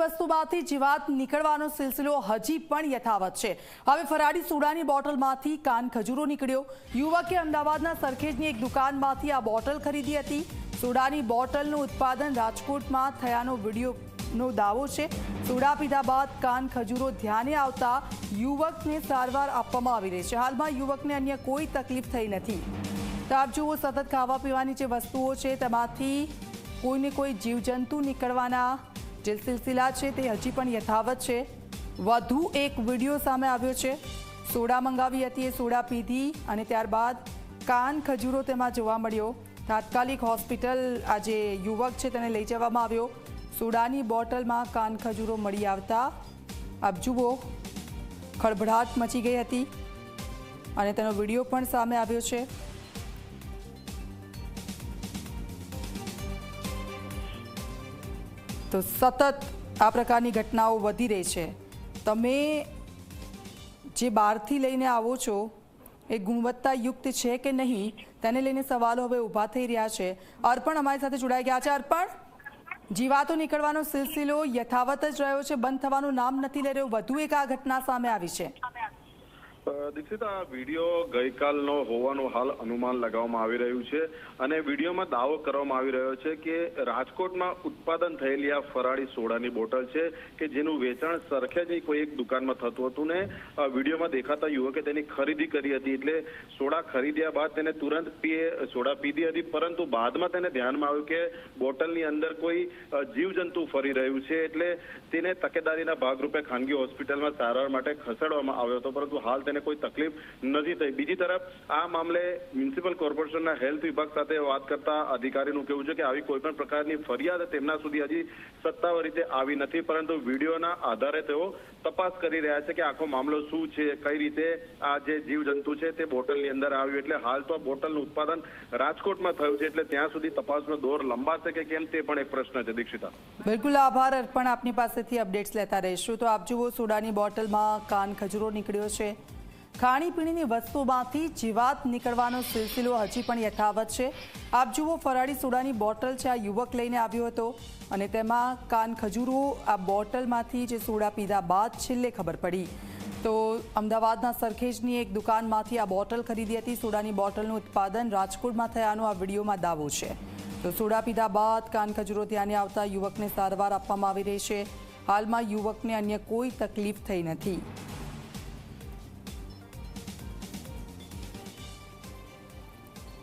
વસ્તુમાંથી જીવાત નીકળવાનો સિલસિલો હજી પણ યથાવત છે. હવે ફરાળી સોડાની બોટલમાંથી કાન ખજૂરો નીકળ્યો. યુવકે અમદાવાદના સરખેજની એક દુકાનમાંથી આ બોટલ ખરીદી હતી. સોડાની બોટલનું ઉત્પાદન રાજકોટમાં થયાનો વિડીયોનો દાવો છે. સોડા પીધા બાદ કાન ખજૂરો ધ્યાને આવતા યુવકને સારવાર આપવામાં આવી રહી છે. હાલમાં યુવકને અન્ય કોઈ તકલીફ થઈ નથી. તો આપ જુઓ સતત ખાવા પીવાની જે વસ્તુઓ છે, તેમાંથી કોઈને કોઈ જીવજંતુ નીકળવાના જે સિલસિલા છે તે હજી પણ યથાવત છે. વધુ એક વીડિયો સામે આવ્યો છે. સોડા મંગાવી હતી એ સોડા પીધી અને ત્યારબાદ કાન ખજૂરો તેમાં જોવા મળ્યો. તાત્કાલિક હોસ્પિટલ આ જે યુવક છે તેને લઈ જવામાં આવ્યો. સોડાની બોટલમાં કાન ખજૂરો મળી આવતા આપ જુઓ, ખળભળાટ મચી ગઈ હતી. અને તેનો વીડિયો પણ સામે આવ્યો છે. તો સતત આ પ્રકારની ઘટનાઓ વધી રહી છે. તમે જે બહારથી લઈને આવો છો, એ ગુણવત્તાયુક્ત છે કે નહીં, તેને લઈને સવાલો હવે ઊભા થઈ રહ્યા છે. અર્પણ અમારી સાથે જોડાઈ ગયા છે. અર્પણ જીવાતો નીકળવાનો સિલસિલો યથાવત જ રહ્યો છે. બંધ થવાનું નામ નથી લઈ રહ્યો. વધુ એક આ ઘટના સામે આવી છે. દીક્ષિત, આ વીડિયો ગઈકાલનો હોવાનું હાલ અનુમાન લગાવવામાં આવી રહ્યું છે અને વિડીયોમાં દાવો કરવામાં આવી રહ્યો છે કે રાજકોટમાં ઉત્પાદન થયેલી આ ફરાળી સોડાની બોટલ છે કે જેનું વેચાણ સરખે જ કોઈ એક દુકાનમાં થતું હતું ને વિડીયોમાં દેખાતા યુવકે તેની ખરીદી કરી હતી એટલે સોડા ખરીદ્યા બાદ તેને તુરંત પીએ, સોડા પીધી હતી, પરંતુ બાદમાં તેને ધ્યાનમાં આવ્યું કે બોટલની અંદર કોઈ જીવજંતુ ફરી રહ્યું છે એટલે તેને તકેદારીના ભાગરૂપે ખાનગી હોસ્પિટલમાં સારવાર માટે ખસેડવામાં આવ્યો હતો, પરંતુ હાલ તેને કોઈ તકલીફ નથી થઈ. બીજી તરફ, આ મામલે મ્યુનિસિપલ કોર્પોરેશનના હેલ્થ વિભાગ સાથે વાત કરતા અધિકારીનું કહેવું છે કે આવી કોઈ પણ પ્રકારની ફરિયાદ તેમના સુધી હજી સત્તાવાર રીતે આવી નથી, પરંતુ વિડીયોના આધારે તેઓ તપાસ કરી રહ્યા છે કે આખો મામલો શું છે, કઈ રીતે આ જે જીવજંતુ છે તે બોટલની અંદર આવ્યું. એટલે હાલ તો આ બોટલનું ઉત્પાદન રાજકોટમાં થયું છે, એટલે ત્યાં સુધી તપાસનો દોર લંબાશે કે કેમ તે પણ એક પ્રશ્ન છે. દીક્ષિતા. બિલકુલ, આભાર અર્પણ આપની પાસેથી અપડેટ્સ લેતા રહીશું. તો આપ જુઓ, સોડાની બોટલમાં કાન ખજૂરો નીકળ્યો છે. ખાણીપીણીની વસ્તુમાંથી જીવાત નીકળવાનો સિલસિલો હજી પણ યથાવત છે. આપ જુઓ, ફરાળી સોડાની બોટલ છે, આ યુવક લઈને આવ્યો હતો અને તેમાં કાન ખજૂરો આ બોટલમાંથી જે સોડા પીધા બાદ છેલ્લે ખબર પડી. તો અમદાવાદના સરખેજની એક દુકાનમાંથી આ બોટલ ખરીદી હતી. સોડાની બોટલનું ઉત્પાદન રાજકોટમાં થયાનો આ વિડીયોમાં દાવો છે. તો સોડા પીધા બાદ કાન ખજૂરો ત્યાંને આવતા યુવકને સારવાર આપવામાં આવી રહી છે. હાલમાં યુવકને અન્ય કોઈ તકલીફ થઈ નથી.